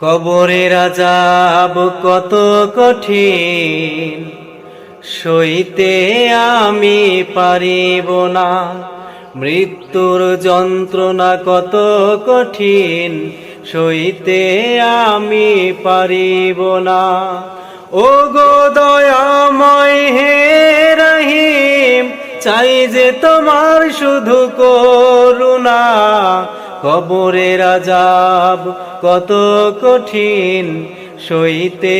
কবরের আজাব কত কঠিন, সইতে আমি পারিব না। মৃত্যুর যন্ত্রণা কত কঠিন, সইতে আমি পারিব না। ও গো হে রহিম, চাই যে তোমার শুধু করুণা কবরের আজাব কত কঠিন, সইতে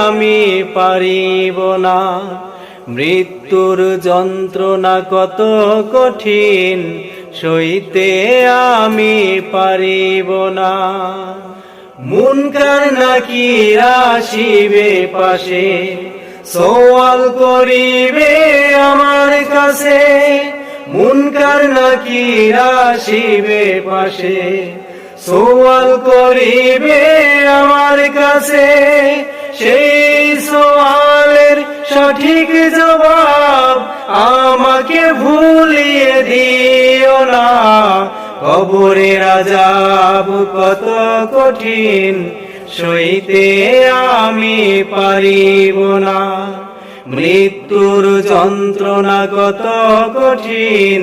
আমি পারিব না। মৃত্যুর যন্ত্রণা কত কঠিন, সইতে আমি পারিব না। মুনকার নাকি আসিবে পাশে সওয়াল করিবে আমার কাছে। নাকি আসিবে পাশে সওয়াল করিবে আমার কাছে। সেই সওয়ালের সঠিক জবাব আমাকে ভুলিয়ে দিও না। কবরের আজাব কত কঠিন, সইতে আমি পারিব না। মৃত্যুর যন্ত্রণা কত কঠিন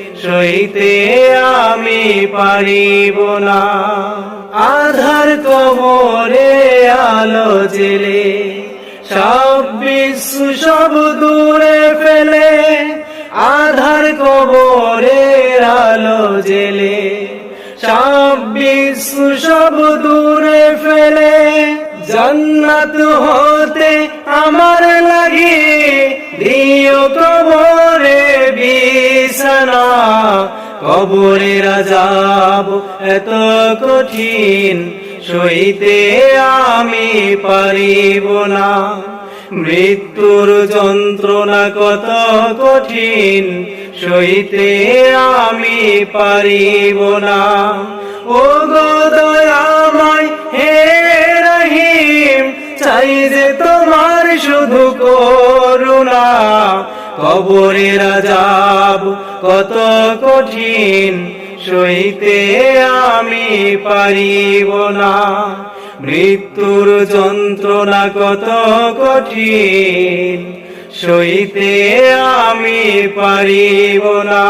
সইতে আমি পারিব না। আধার কবরে আলো জেলে, সব বিশ্ব সব দূরে ফেলে, আধার কবরে আলো জেলে, সব বিশ্ব সব দূরে ফেলে, জন্নত হতে বিছানা কবরের আজাব এত কঠিন, সইতে আমি পারিব না। মৃত্যুর যন্ত্রণা কত কঠিন, সইতে আমি পারিব না। ও গো দয়াময় হে রহিম, চাই যে তোমার শুধু করুণা। কবরের আজাব কত কঠিন সইতে আমি পারিব না। মৃত্যুর যন্ত্রণা কত কঠিন সইতে আমি পারিব না।